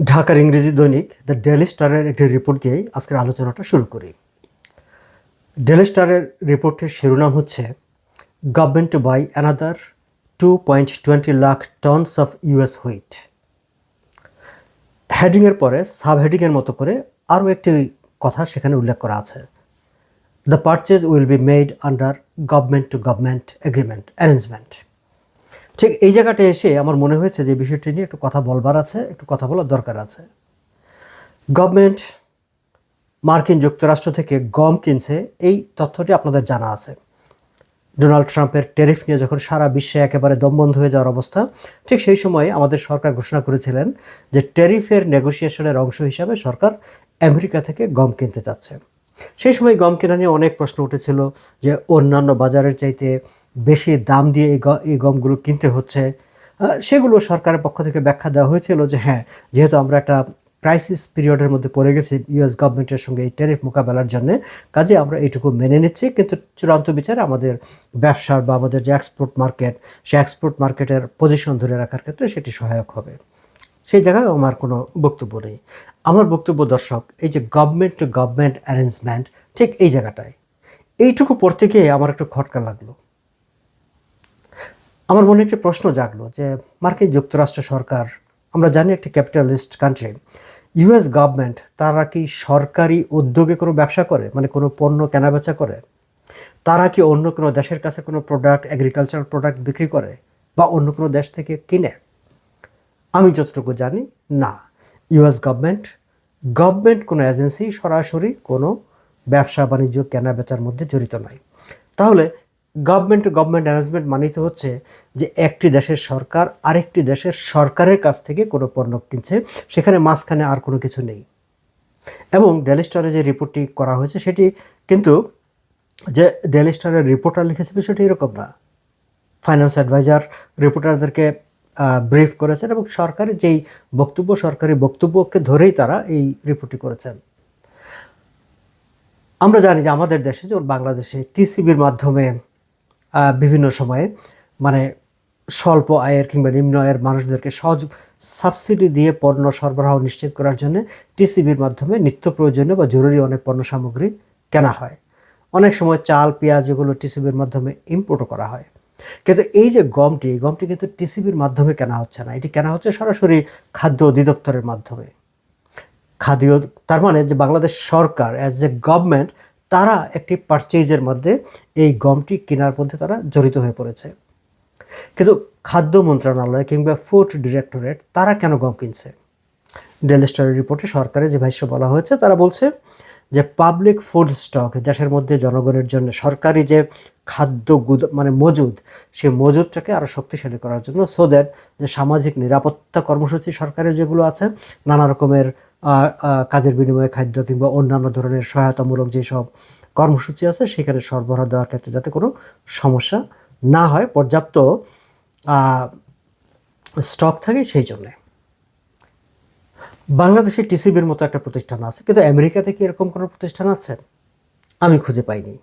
ঢাকার ইংরেজি দৈনিক দ্য ডেলি স্টারের একটি রিপোর্ট দিয়েই আজকের আলোচনাটা শুরু করি। ডেলি স্টারের রিপোর্টের শিরোনাম হচ্ছে government to buy another two point twenty lakh tons of US wheat হেডিংয়ের পরে সাব হেডিংয়ের মতো করে আরও একটি কথা সেখানে উল্লেখ করা আছে। The purchase will be made under government to government agreement arrangement ঠিক এই জায়গাটা এসে আমার মনে হয়েছে যে বিষয়টি নিয়ে একটু কথা বলবার আছে, একটু কথা বলার দরকার আছে। গভর্নমেন্ট মার্কিন যুক্তরাষ্ট্র থেকে গম কিনছে, এই তথ্যটি আপনাদের জানা আছে। ডোনাল্ড ট্রাম্পের টেরিফ নিয়ে যখন সারা বিশ্বে একেবারে দমবন্ধ হয়ে যাওয়ার অবস্থা, ঠিক সেই সময় আমাদের সরকার ঘোষণা করেছিলেন যে টেরিফের নেগোসিয়েশনের অংশ হিসাবে সরকার আমেরিকা থেকে গম কিনতে চাচ্ছে। সেই সময় গম কেনা নিয়ে অনেক প্রশ্ন উঠেছিল যে অন্যান্য বাজারের চাইতে বেশি দাম দিয়ে এই গমগুলো কিনতে হচ্ছে। সেগুলো সরকারের পক্ষ থেকে ব্যাখ্যা দেওয়া হয়েছিল যে হ্যাঁ যেহেতু আমরা একটা ক্রাইসিস পিরিয়ডের মধ্যে পড়ে গেছি ইউএস গভর্নমেন্টের সঙ্গে এই ট্যারিফ মোকাবেলার জন্য, কাজে আমরা এইটুকু মেনে নিচ্ছি। কিন্তু চূড়ান্ত বিচারে আমাদের ব্যবসার বা আমাদের যে এক্সপোর্ট মার্কেট সে এক্সপোর্ট মার্কেটের পজিশন ধরে রাখার ক্ষেত্রে সেটি সহায়ক হবে। সেই জায়গায় আমার কোনো বক্তব্য নেই। আমার বক্তব্য, দর্শক, এই যে গভর্নমেন্ট টু গভর্নমেন্ট অ্যারেঞ্জমেন্ট ঠিক এই জায়গাটায়। এইটুকু পড়তে গিয়ে আমার একটু খটকা লাগল। আমার মনে একটি প্রশ্ন জাগলো যে মার্কিন যুক্তরাষ্ট্র সরকার, আমরা জানি একটি ক্যাপিটালিস্ট কান্ট্রি, ইউএস গভর্নমেন্ট তারা কি সরকারি উদ্যোগে কোনো ব্যবসা করে? মানে কোনো পণ্য কেনাবেচা করে? তারা কি অন্য কোনো দেশের কাছে কোনো প্রোডাক্ট এগ্রিকালচারাল প্রোডাক্ট বিক্রি করে বা অন্য কোনো দেশ থেকে কিনে? আমি যতটুকু জানি, না। ইউএস গভর্নমেন্ট গভর্নমেন্ট কোনো এজেন্সি সরাসরি কোনো ব্যবসা বাণিজ্য কেনা বেচার মধ্যে জড়িত নয়। তাহলে গভর্নমেন্ট টু গভর্নমেন্ট অ্যারেঞ্জমেন্ট মানিত হচ্ছে যে একটি দেশের সরকার আরেকটি দেশের সরকারের কাছ থেকে কোনো পণ্য কিনছে, সেখানে মাঝখানে আর কোনো কিছু নেই। এবং ডেলি স্টারে যে রিপোর্টটি করা হয়েছে, সেটি কিন্তু যে ডেলি স্টারের রিপোর্টার লিখেছে, বিষয়টি এরকম না। ফাইন্যান্স অ্যাডভাইজার রিপোর্টারদেরকে ব্রিফ করেছেন এবং সরকারি যেই বক্তব্য, সরকারি বক্তব্যকে ধরেই তারা এই রিপোর্টটি করেছেন। আমরা জানি যে আমাদের দেশে যেমন বাংলাদেশে টিসিবির মাধ্যমে বিভিন্ন সময়ে মানে স্বল্প আয়ের কিংবা নিম্ন আয়ের মানুষদেরকে সহজ সাবসিডি দিয়ে পণ্য সরবরাহ নিশ্চিত করার জন্য টিসিবির মাধ্যমে নিত্য প্রয়োজনীয় বা জরুরি অনেক পণ্য সামগ্রী কেনা হয়। অনেক সময় চাল, পেঁয়াজ এগুলো টিসিবির মাধ্যমে ইম্পোর্টও করা হয়। কিন্তু এই যে গমটি, এই গমটি কিন্তু টিসিবির মাধ্যমে কেনা হচ্ছে না। এটি কেনা হচ্ছে সরাসরি খাদ্য অধিদপ্তরের মাধ্যমে। খাদ্য, তার মানে যে বাংলাদেশ সরকার অ্যাজ এ গভর্নমেন্ট তারা একটি পারচেজের মধ্যে এই গমটি কেনার মধ্যে তারা জড়িত হয়ে পড়েছে। কিন্তু খাদ্য মন্ত্রণালয় কিংবা ফুড ডিরেক্টরেট তারা কেন গম কিনছে? ডেলি স্টারের রিপোর্টে সরকারের যে ভাষ্য বলা হয়েছে, তারা বলছে যে পাবলিক ফুড স্টক দেশের মধ্যে জনগণের জন্য সরকারি যে খাদ্য মানে মজুদ, সেই মজুদটাকে আরও শক্তিশালী করার জন্য সো দ্যাট যে সামাজিক নিরাপত্তা কর্মসূচি সরকারের যেগুলো আছে, নানা রকমের কাজের বিনিময়ে খাদ্য কিংবা অন্যান্য ধরনের সহায়তামূলক যেসব কর্মসূচি আছে, সেখানে সরবরাহ দেওয়ার ক্ষেত্রে যাতে কোনো সমস্যা না হয়, পর্যাপ্ত স্টক থাকে সেই জন্যে। বাংলাদেশে টিসিবির মতো একটা প্রতিষ্ঠান আছে, কিন্তু আমেরিকাতে কি এরকম কোনো প্রতিষ্ঠান আছে? আমি খুঁজে পাইনি।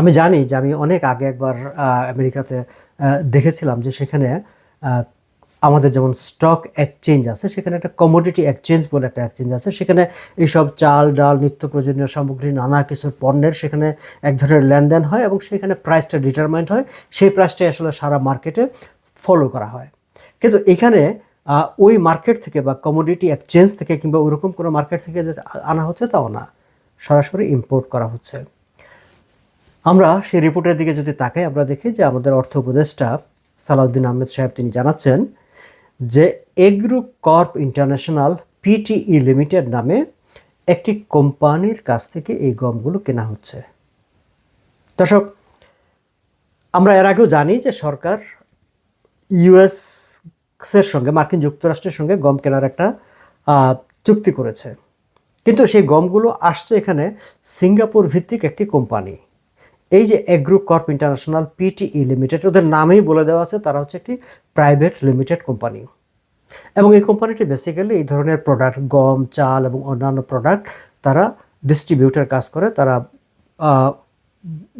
আমি জানি যে আমি অনেক আগে একবার আমেরিকাতে দেখেছিলাম যে সেখানে আমাদের যেমন স্টক এক্সচেঞ্জ আছে, সেখানে একটা কমোডিটি এক্সচেঞ্জ বলে একটা এক্সচেঞ্জ আছে। সেখানে এইসব চাল, ডাল, নিত্য প্রয়োজনীয় সামগ্রী, নানা কিছু পণ্যের সেখানে এক ধরনের লেনদেন হয় এবং সেখানে প্রাইসটা ডিটারমাইন্ড হয়। সেই প্রাইসটাই আসলে সারা মার্কেটে ফলো করা হয়। কিন্তু এখানে ওই মার্কেট থেকে বা কমোডিটি এক্সচেঞ্জ থেকে কিংবা ওইরকম কোনো মার্কেট থেকে যে আনা হচ্ছে তাও না। সরাসরি ইম্পোর্ট করা হচ্ছে। আমরা সেই রিপোর্টের দিকে যদি তাকাই, আমরা দেখি যে আমাদের অর্থ উপদেষ্টা সালাউদ্দিন আহমেদ সাহেব তিনি জানাচ্ছেন যে Agro Corp International PTE Limited নামে একটি কোম্পানির কাছ থেকে এই গমগুলো কেনা হচ্ছে। দর্শক, আমরা এর আগেও জানি যে সরকার ইউএস এর সঙ্গে, মার্কিন যুক্তরাষ্ট্রের সঙ্গে গম কেনার একটা চুক্তি করেছে। কিন্তু সেই গমগুলো আসছে এখানে সিঙ্গাপুর ভিত্তিক একটি কোম্পানি। এই যে Agro Corp International PTE Limited, ওদের নামেই বলে দেওয়া আছে, তারা হচ্ছে একটি প্রাইভেট লিমিটেড কোম্পানি। এবং এই কোম্পানিটি বেসিক্যালি এই ধরনের প্রোডাক্ট গম, চাল এবং অন্যান্য প্রোডাক্ট তারা ডিস্ট্রিবিউটার কাজ করে, তারা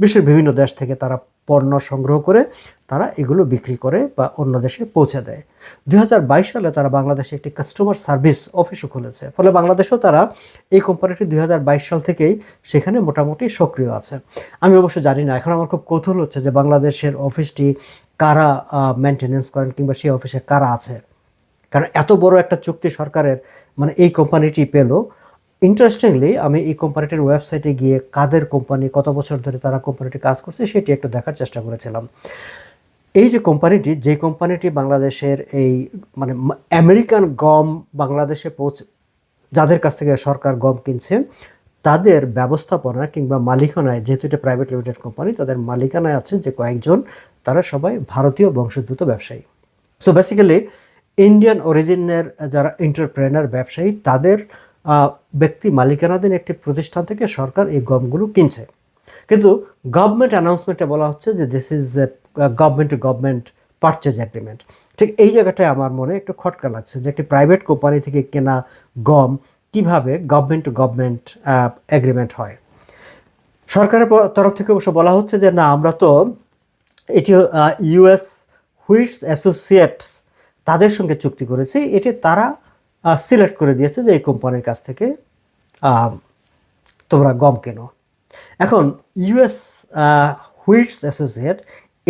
বিশ্বের বিভিন্ন দেশ থেকে তারা পণ্য সংগ্রহ করে তারা এগুলো বিক্রি করে বা অন্য দেশে পৌঁছে দেয়। দুই হাজার বাইশ সালে তারা বাংলাদেশে একটি কাস্টমার সার্ভিস অফিসও খুলেছে। ফলে বাংলাদেশেও তারা এই কোম্পানিটি দুই হাজার বাইশ সাল থেকেই সেখানে মোটামুটি সক্রিয় আছে। আমি অবশ্য জানি না, এখন আমার খুব কৌতূহল হচ্ছে যে বাংলাদেশের অফিসটি কারা মেনটেনেন্স করেন কিংবা সেই অফিসে কারা আছে? কারণ এত বড় একটা চুক্তি সরকারের মানে এই কোম্পানিটি পেল ইন্টারেস্টিংলি আমি এই কোম্পানিটির ওয়েবসাইটে গিয়ে কাদের কোম্পানি কত বছর ধরে তারা কোম্পানিটি কাজ করছে, সেটি একটু দেখার চেষ্টা করেছিলাম। এই যে কোম্পানিটি যে কোম্পানিটি বাংলাদেশের এই মানে আমেরিকান গম বাংলাদেশে পৌঁছে, যাদের কাছ থেকে সরকার গম কিনছে, তাদের ব্যবস্থাপনা কিংবা মালিকানায়, যেহেতু এটা প্রাইভেট লিমিটেড কোম্পানি তাদের মালিকানায় আছে যে কয়েকজন, তারা সবাই ভারতীয় বংশোদ্ভূত ব্যবসায়ী। সো বেসিক্যালি ইন্ডিয়ান অরিজিনের যারা এন্টারপ্রেনার ব্যবসায়ী, তাদের ব্যক্তি মালিকানাধীন একটি প্রতিষ্ঠান থেকে সরকার এই গমগুলো কিনছে। কিন্তু গভর্নমেন্ট অ্যানাউন্সমেন্টে বলা হচ্ছে যে this is a government to government purchase agreement ঠিক এই জায়গাটায় আমার মনে একটু খটকা লাগছে যে একটি প্রাইভেট কোম্পানি থেকে কেনা গম কীভাবে গভর্নমেন্ট টু গভর্নমেন্ট অ্যাগ্রিমেন্ট হয়। সরকারের তরফ থেকে অবশ্য বলা হচ্ছে যে না, আমরা তো এটি ইউএস হুইটস অ্যাসোসিয়েটস তাদের সঙ্গে চুক্তি করেছি। এটি তারা সিলেক্ট করে দিয়েছে যে এই কোম্পানির কাছ থেকে তোমরা গম কেনো। এখন ইউএস হুইটস অ্যাসোসিয়েট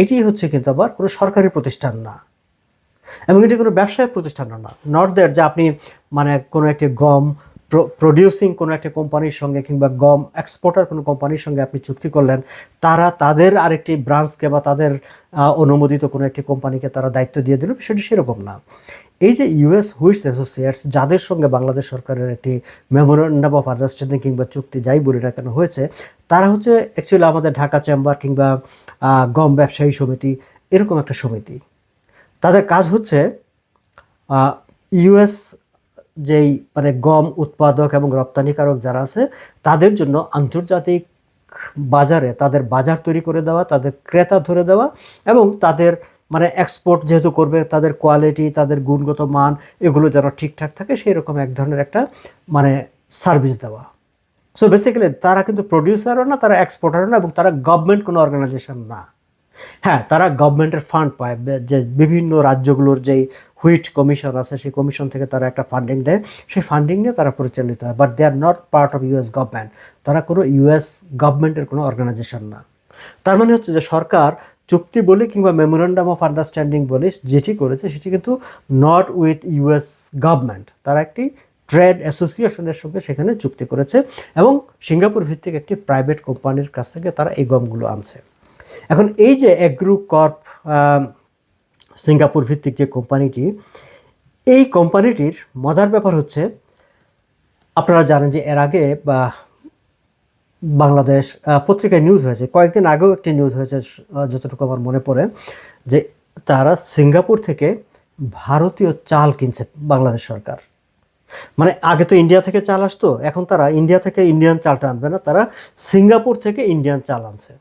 এটি হচ্ছে কিন্তু আবার কোনো সরকারি প্রতিষ্ঠান না। এবং এটি কোনো ব্যবসায়িক প্রতিষ্ঠান না নট দ্যাট যে আপনি মানে কোনো একটি গম প্রডিউসিং কোনো একটা কোম্পানির সঙ্গে কিংবা গম এক্সপোর্টার কোনো কোম্পানির সঙ্গে আপনি চুক্তি করলেন, তারা তাদের আরেকটি ব্রাঞ্চকে বা তাদের অনুমোদিত কোনো একটি কোম্পানিকে তারা দায়িত্ব দিয়ে দিল, বিষয়টি সেরকম না। এই যে ইউএস হুইটস অ্যাসোসিয়েটস যাদের সঙ্গে বাংলাদেশ সরকারের একটি মেমোরেন্ডাম অফ আন্ডারস্ট্যান্ডিং কিংবা চুক্তি যাই বলে না কেন হয়েছে, তারা হচ্ছে অ্যাকচুয়ালি আমাদের ঢাকা চেম্বার কিংবা গম ব্যবসায়ী সমিতি, এরকম একটা সমিতি। তাদের কাজ হচ্ছে ইউএস যেই মানে গম উৎপাদক এবং রপ্তানিকারক যারা আছে, তাদের জন্য আন্তর্জাতিক বাজারে তাদের বাজার তৈরি করে দেওয়া, তাদের ক্রেতা ধরে দেওয়া এবং তাদের মানে এক্সপোর্ট যেহেতু করবে, তাদের কোয়ালিটি তাদের গুণগত মান, এগুলো যেন ঠিকঠাক থাকে সেই রকম এক ধরনের একটা মানে সার্ভিস দেওয়া। সো বেসিক্যালি তারা কিন্তু প্রডিউসারও না, তারা এক্সপোর্টারও না, এবং তারা গভর্নমেন্ট কোনো অর্গানাইজেশন না। হ্যাঁ তারা গভর্নমেন্টের ফান্ড পায়। যে বিভিন্ন রাজ্যগুলোর যেই হুইট কমিশন আছে, সেই কমিশন থেকে তারা একটা ফান্ডিং দেয়। সেই ফান্ডিং নিয়ে তারা পরিচালিত হয়। But they are not part of US government তারা কোনো ইউএস গভর্নমেন্টের কোনো অর্গানাইজেশন না। তার মানে হচ্ছে যে সরকার চুক্তি বলে কিংবা মেমোরেন্ডাম অফ আন্ডারস্ট্যান্ডিং বলে, যেটি করেছে সেটি কিন্তু নট উইথ ইউএস গভর্নমেন্ট তারা একটি ট্রেড অ্যাসোসিয়েশনের সঙ্গে সেখানে চুক্তি করেছে এবং সিঙ্গাপুর ভিত্তিক একটি প্রাইভেট কোম্পানির কাছ থেকে তারা এই গমগুলো আনছে। এখন এই যে এগ্রু কর্প সিঙ্গাপুর ভিত্তিক যে কোম্পানিটি এই কোম্পানিটির মজার ব্যাপার হচ্ছে, আপনারা জানেন যে এর আগে বা বাংলাদেশ পত্রিকায় নিউজ হয়েছে। কয়েকদিন আগেও একটি নিউজ হয়েছে যতটুকু আমার মনে পড়ে, যে তারা সিঙ্গাপুর থেকে ভারতীয় চাল কিনছে বাংলাদেশ সরকার। মানে আগে তো ইন্ডিয়া থেকে চাল আসতো, এখন তারা ইন্ডিয়া থেকে ইন্ডিয়ান চালটা আনবে না, তারা সিঙ্গাপুর থেকে ইন্ডিয়ান চাল আনছে।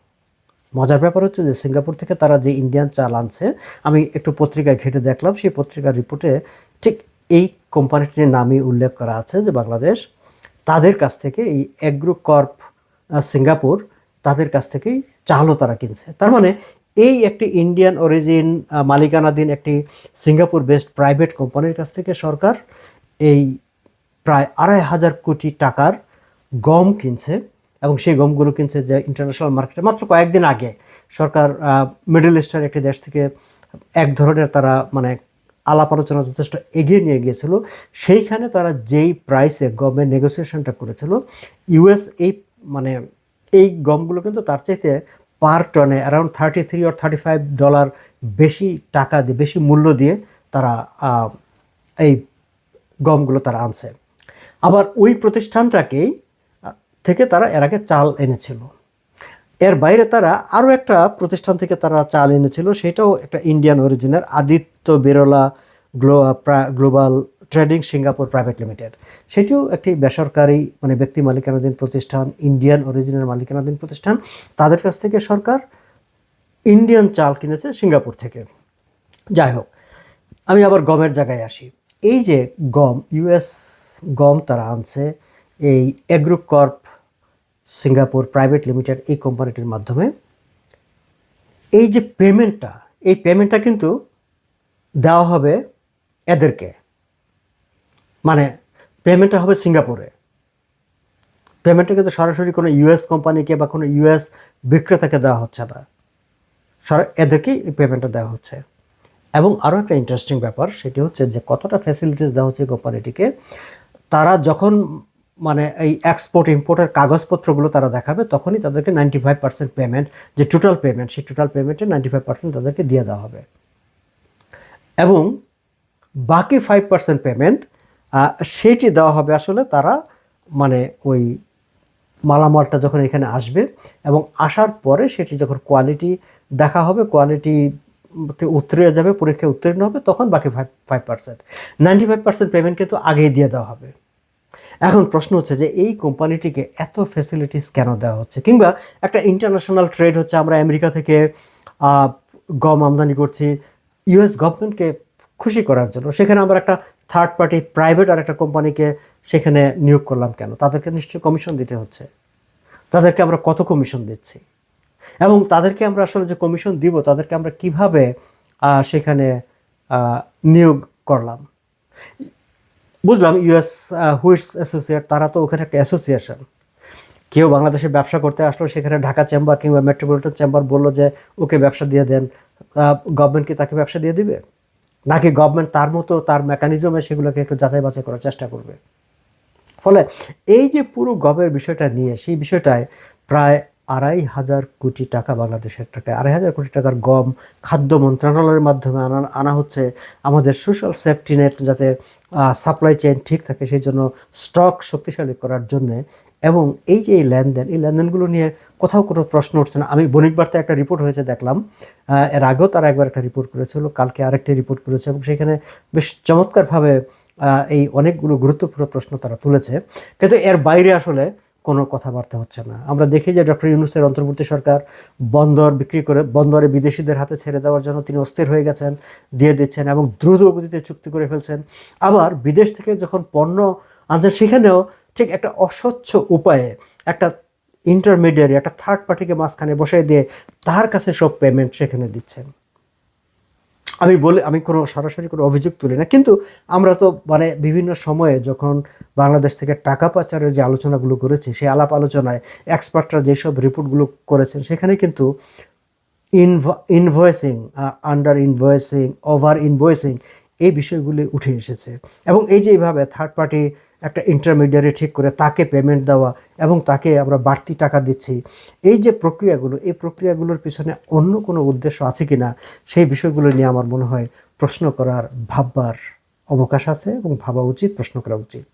মজার ব্যাপার হচ্ছে যে সিঙ্গাপুর থেকে তারা যে ইন্ডিয়ান চাল আনছে, আমি একটু পত্রিকায় ঘেটে দেখলাম, সেই পত্রিকার রিপোর্টে ঠিক এই কোম্পানিটির নামই উল্লেখ করা আছে যে বাংলাদেশ তাদের কাছ থেকে এই এগ্রো কর্প সিঙ্গাপুর তাদের কাছ থেকেই চালও তারা কিনছে। তার মানে এই একটি ইন্ডিয়ান অরিজিন মালিকানাধীন একটি সিঙ্গাপুর বেসড প্রাইভেট কোম্পানির কাছ থেকে সরকার এই প্রায় আড়াই হাজার কোটি টাকার গম কিনছে এবং সেই গমগুলো কিনছে যে ইন্টারন্যাশনাল মার্কেটে মাত্র কয়েকদিন আগে সরকার মিডল ইস্টের একটি দেশ থেকে এক ধরনের তারা মানে আলাপ আলোচনা যথেষ্ট এগিয়ে নিয়ে গিয়েছিল। সেইখানে তারা যেই প্রাইসে গমের নেগোসিয়েশনটা করেছিল ইউএস এই মানে এই গমগুলো কিন্তু তার চাইতে per টনে around thirty three or thirty five dollar বেশি টাকা দিয়ে, বেশি মূল্য দিয়ে তারা এই গমগুলো তারা আনছে। আবার ওই প্রতিষ্ঠানটাকেই থেকে তারা এর আগে চাল এনেছিল। এর বাইরে তারা আরও একটা প্রতিষ্ঠান থেকে তারা চাল এনেছিল, সেটাও একটা Indian অরিজিনের Aditya Birla glo Global Trading Singapore Private Limited সেটিও একটি বেসরকারি মানে ব্যক্তি মালিকানাধীন প্রতিষ্ঠান ইন্ডিয়ান অরিজিনের মালিকানাধীন প্রতিষ্ঠান। তাদের কাছ থেকে সরকার ইন্ডিয়ান চাল কিনেছে সিঙ্গাপুর থেকে। যাই হোক, আমি আবার গমের জায়গায় আসি। এই যে গম ইউএস গম তারা আনছে, এই Agro Corp Singapore Private Limited এই কোম্পানিটির মাধ্যমে। এই যে পেমেন্টটা এই পেমেন্টটা কিন্তু দেওয়া হবে এদেরকে। মানে পেমেন্টটা হবে সিঙ্গাপুরে। পেমেন্টটা কিন্তু সরাসরি কোনো ইউএস কোম্পানিকে বা কোনো ইউএস বিক্রেতাকে দেওয়া হচ্ছে না। এদেরকেই এই পেমেন্টটা দেওয়া হচ্ছে। এবং আরও একটা ইন্টারেস্টিং ব্যাপার, সেটি হচ্ছে যে কতটা ফ্যাসিলিটিস দেওয়া হচ্ছে কোম্পানিটিকে তারা যখন মানে এই এক্সপোর্ট ইম্পোর্টের কাগজপত্রগুলো তারা দেখাবে, তখনই তাদেরকে নাইনটি ফাইভ পার্সেন্ট পেমেন্ট যে টোটাল পেমেন্ট সেই টোটাল পেমেন্টে নাইনটি ফাইভ পার্সেন্ট তাদেরকে দিয়ে দেওয়া হবে। এবং বাকি ফাইভ পার্সেন্ট পেমেন্ট সেইটি দেওয়া হবে আসলে তারা মানে ওই মালামালটা যখন এখানে আসবে এবং আসার পরে সেটি যখন কোয়ালিটি দেখা হবে কোয়ালিটি উত্তরে যাবে, পরীক্ষায় উত্তীর্ণ হবে, তখন বাকি five five percent ninety five percent payment কিন্তু আগেই দিয়ে দেওয়া হবে। এখন প্রশ্ন হচ্ছে যে এই কোম্পানিটিকে এত ফ্যাসিলিটিস কেন দেওয়া হচ্ছে? কিংবা একটা ইন্টারন্যাশনাল ট্রেড হচ্ছে, আমরা আমেরিকা থেকে গম আমদানি করছি ইউএস গভর্নমেন্টকে খুশি করার জন্য। সেখানে আমরা একটা থার্ড পার্টি প্রাইভেট আর একটা কোম্পানিকে সেখানে নিয়োগ করলাম কেন? তাদেরকে নিশ্চয়ই কমিশন দিতে হচ্ছে। তাদেরকে আমরা কত কমিশন দিচ্ছি? এবং তাদেরকে আমরা আসলে যে কমিশন দিব, তাদেরকে আমরা কীভাবে সেখানে নিয়োগ করলাম? বুঝলাম ইউএস হুইটস অ্যাসোসিয়েট, তারা তো ওখানে একটা অ্যাসোসিয়েশন। কেউ বাংলাদেশে ব্যবসা করতে আসলো, সেখানে ঢাকা চেম্বার কিংবা মেট্রোপলিটন চেম্বার বলল যে, ওকে ব্যবসা দিয়ে দেন। গভর্নমেন্ট কি তাকে ব্যবসা দিয়ে দিবে? নাকি গভর্নমেন্ট তার মতো তার মেকানিজমে সেগুলোকে একটু যাচাই বাছাই করার চেষ্টা করবে? ফলে এই যে পুরো গবের বিষয়টা নিয়ে, সেই বিষয়টায় প্রায় আড়াই হাজার কোটি টাকা বাংলাদেশের টাকায়, আড়াই হাজার কোটি টাকার গম খাদ্য মন্ত্রণালয়ের মাধ্যমে আনা আনা হচ্ছে। আমাদের সোশ্যাল সেফটি নেট যাতে সাপ্লাই চেইন ঠিক থাকে, সেই জন্য স্টক শক্তিশালী করার জন্যে এবং এই যে এই লেনদেন, এই লেনদেনগুলো নিয়ে কোথাও কোনো প্রশ্ন উঠছে না। আমি বণিক বার্তায় একটা রিপোর্ট হয়েছে দেখলাম। এর আগেও তারা একবার একটা রিপোর্ট করেছিল, কালকে আরেকটি রিপোর্ট করেছে এবং সেখানে বেশ চমৎকারভাবে এই অনেকগুলো গুরুত্বপূর্ণ প্রশ্ন তারা তুলেছে। কিন্তু এর বাইরে আসলে কোনো কথাবার্তা হচ্ছে না। আমরা দেখি যে ডক্টর ইউনুসের অন্তর্বর্তী সরকার বন্দর বিক্রি করে, বন্দরে বিদেশিদের হাতে ছেড়ে দেওয়ার জন্য তিনি অস্থির হয়ে গেছেন, দিয়ে দিচ্ছেন এবং দ্রুত গতিতে চুক্তি করে ফেলছেন। আবার বিদেশ থেকে যখন পণ্য আনছেন, সেখানেও ঠিক একটা অস্বচ্ছ উপায়ে একটা ইন্টারমিডিয়ারি একটা থার্ড পার্টিকে মাঝখানে বসাই দিয়ে তার কাছে সব পেমেন্ট সেখানে দিচ্ছেন। আমি বলে, আমি কোনো, সরাসরি কোনো অভিযোগ তুলি না, কিন্তু আমরা তো মানে বিভিন্ন সময়ে যখন বাংলাদেশ থেকে টাকা পাচারের যে আলোচনাগুলো করেছি, সেই আলাপ আলোচনায় এক্সপার্টরা যেসব রিপোর্টগুলো করেছেন, সেখানে কিন্তু invoicing under invoicing over invoicing এই বিষয়গুলি উঠে এসেছে। এবং এই যে এইভাবে থার্ড পার্টি একটা ইন্টারমিডিয়ারি ঠিক করে তাকে পেমেন্ট দেওয়া এবং তাকে আমরা বাড়তি টাকা দিচ্ছি। এই যে প্রক্রিয়াগুলো, এই প্রক্রিয়াগুলোর পিছনে অন্য কোনো উদ্দেশ্য আছে কি না সেই বিষয়গুলো নিয়ে আমার মনে হয় প্রশ্ন করার ভাববার অবকাশ আছে এবং ভাবা উচিত, প্রশ্ন করা উচিত।